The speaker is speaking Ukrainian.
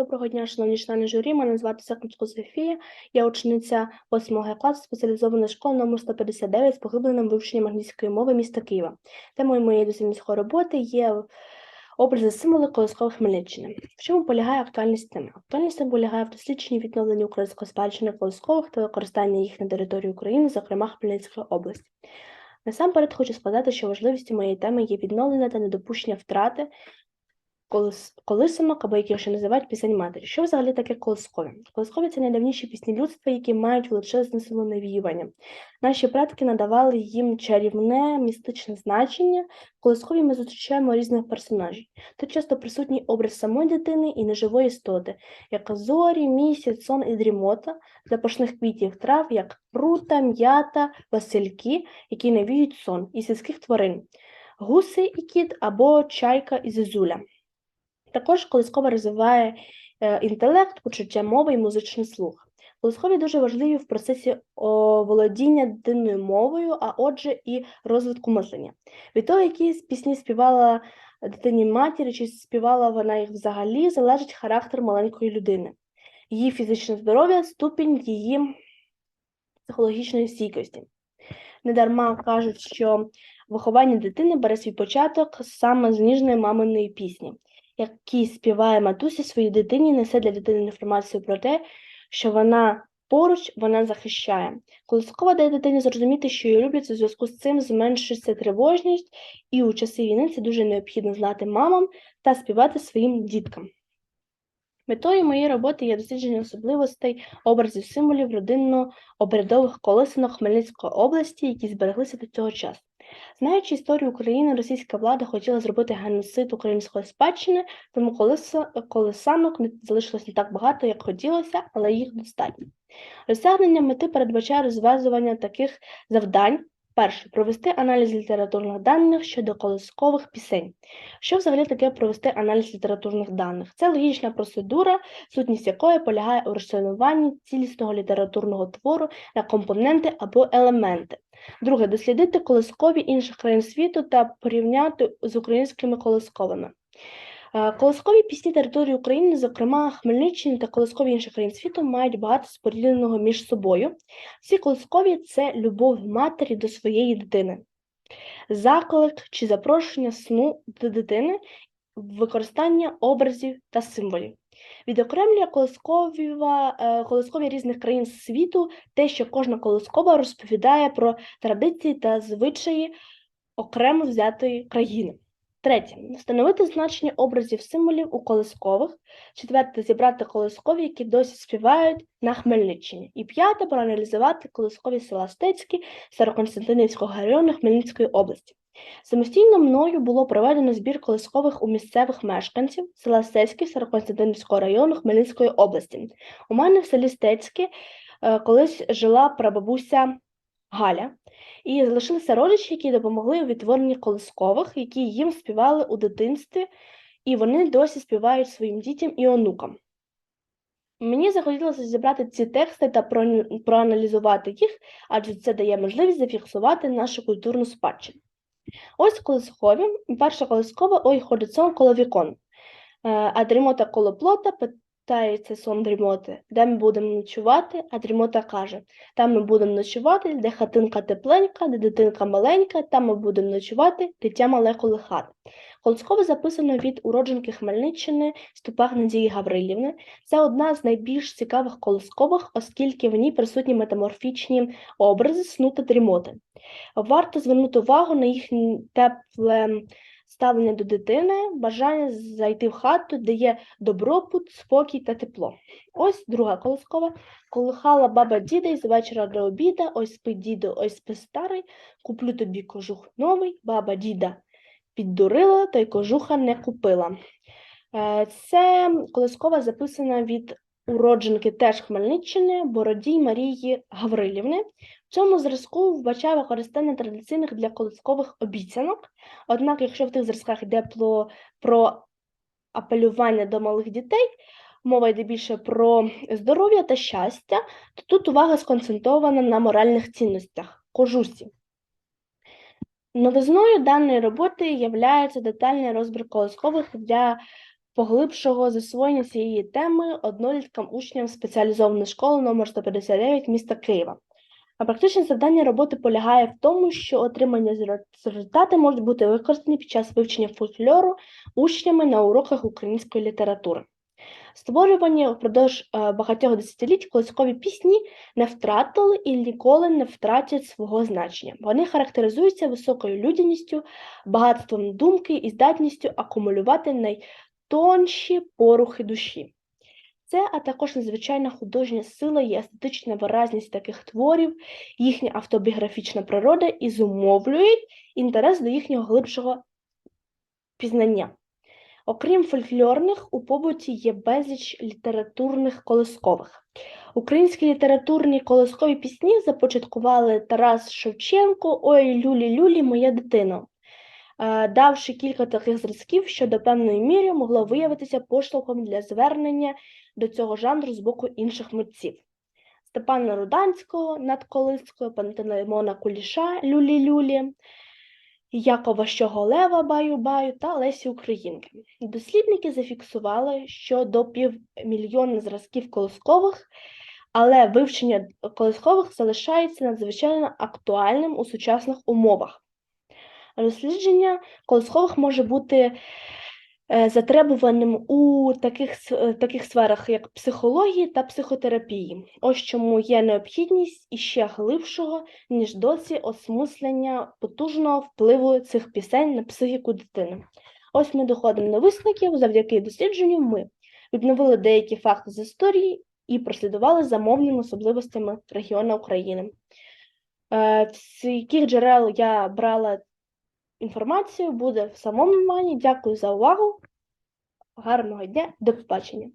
Доброго дня, шановні члени журі. Мене звати Сакничко Софія. Я учениця 8 класу спеціалізованої школи номер 159 з поглибленим вивченням англійської мови міста Києва. Темою моєї дослідницької роботи є образи символи колискових Хмельниччини. В чому полягає актуальність теми? Актуальність теми полягає в дослідженні відновленні української спадщини колискових та використання їх на території України, зокрема Хмельницької області. Насамперед хочу сказати, що важливістю моєї теми є відновлення та недопущення втрати колис... колисинок, або які ще називають пісень матері. Що взагалі таке колискові? Колискові це найдавніші пісні людства, які мають величезне силу навіювання. Наші предки надавали їм чарівне містичне значення. В колискові ми зустрічаємо різних персонажів. Тут часто присутній образ самої дитини і неживої істоти, як зорі, місяць, сон і дрімота, запашних квітів трав, як рута, м'ята, васильки, які навіють сон, і сільських тварин. Гуси і кіт або чайка і зозуля. Також колискова розвиває е, інтелект, почуття мови і музичний слух. Колискові дуже важливі в процесі володіння дитинною мовою, а отже, і розвитку мислення. Від того, які пісні співала дитині матір, чи співала вона їх взагалі, залежить характер маленької людини, її фізичне здоров'я, ступінь її психологічної стійкості. Недарма кажуть, що виховання дитини бере свій початок саме з ніжної маминої пісні який співає матусі своїй дитині, несе для дитини інформацію про те, що вона поруч вона захищає. Колискова дає дитині зрозуміти, що її люблять, у зв'язку з цим зменшується тривожність, і у часи війни це дуже необхідно знати мамам та співати своїм діткам. Метою моєї роботи є дослідження особливостей образів символів родинно-обрядових колесинок Хмельницької області, які збереглися до цього часу. Знаючи історію України, російська влада хотіла зробити геноцид української спадщини, тому колеса, колесанок не залишилось не так багато, як хотілося, але їх достатньо. Розтягнення мети передбачає розв'язування таких завдань. Перше провести аналіз літературних даних щодо колискових пісень. Що взагалі таке провести аналіз літературних даних? Це логічна процедура, сутність якої полягає у розчленуванні цілісного літературного твору на компоненти або елементи. Друге дослідити колискові інших країн світу та порівняти з українськими колисковими. Е, колискові пісні території України, зокрема Хмельниччини та колискові інших країн світу, мають багато спорідненого між собою. Всі колискові це любов матері до своєї дитини, заклик чи запрошення сну до дитини, використання образів та символів. Відокремлює е, різних країн світу те, що кожна колискова розповідає про традиції та звичаї окремо взятої країни. Третє встановити значення образів символів у колискових. Четверте зібрати колискові, які досі співають на Хмельниччині. І п'яте проаналізувати колискові села Стецькі Староконстантинівського району Хмельницької області. Самостійно мною було проведено збір колискових у місцевих мешканців села Стецьке Староконстантинівського району Хмельницької області. У мене в селі Стецьке колись жила прабабуся Галя. І залишилися родичі, які допомогли у відтворенні колискових, які їм співали у дитинстві, і вони досі співають своїм дітям і онукам. Мені захотілося зібрати ці тексти та проаналізувати їх, адже це дає можливість зафіксувати нашу культурну спадщину. Ось колискові, перша колискова ой ходить сон коло вікон, е, а дрімота коло плота питається сон дрімоти, де ми будемо ночувати, а дрімота каже там ми будемо ночувати, де хатинка тепленька, де дитинка маленька, там ми будемо ночувати, дитя мале коло хати. Колосково записано від уродженки Хмельниччини Ступах Надії Гаврилівни. Це одна з найбільш цікавих колоскових, оскільки в ній присутні метаморфічні образи сну та дрімоти. Варто звернути увагу на їхнє тепле ставлення до дитини, бажання зайти в хату, де є добробут, спокій та тепло. Ось друга колискова. Колихала баба діда із вечора до обіда, ось спи діду, ось спи старий, куплю тобі кожух новий, баба діда піддурила, та й кожуха не купила. Е, це колискова записана від уродженки теж Хмельниччини, Бородій Марії Гаврилівни. В цьому зразку вбачає використання традиційних для колискових обіцянок. Однак, якщо в тих зразках йде про, апелювання до малих дітей, мова йде більше про здоров'я та щастя, то тут увага сконцентрована на моральних цінностях кожусі. Новизною даної роботи є детальний розбір колискових для поглибшого засвоєння цієї теми одноліткам учням спеціалізованої школи номер 159 міста Києва. А практичне завдання роботи полягає в тому, що отримані зре- результати можуть бути використані під час вивчення фольклору учнями на уроках української літератури. Створювані впродовж е, багатьох десятиліть колискові пісні не втратили і ніколи не втратять свого значення. Вони характеризуються високою людяністю, багатством думки і здатністю акумулювати найтонші порухи душі. Це, а також надзвичайна художня сила і естетична виразність таких творів, їхня автобіографічна природа і зумовлюють інтерес до їхнього глибшого пізнання. Окрім фольклорних, у побуті є безліч літературних колискових. Українські літературні колискові пісні започаткували Тарас Шевченко Ой, люлі, люлі, моя дитино, давши кілька таких зразків, що до певної міри могло виявитися поштовхом для звернення до цього жанру з боку інших митців. Степана Руданського над Колискою, Пантелеймона Куліша Люлі-Люлі, Якова Щоголева Баю-Баю та Лесі Українки. Дослідники зафіксували, що до півмільйона зразків колискових, але вивчення колискових залишається надзвичайно актуальним у сучасних умовах. Дослідження колискових може бути е, затребуваним у таких, е, таких сферах, як психології та психотерапії. Ось чому є необхідність іще глибшого, ніж досі осмислення потужного впливу цих пісень на психіку дитини. Ось ми доходимо до висновків. Завдяки дослідженню ми відновили деякі факти з історії і прослідували за мовними особливостями регіону України. Е, З яких джерел я брала інформацію, буде в самому мані. Дякую за увагу. Гарного дня, до побачення.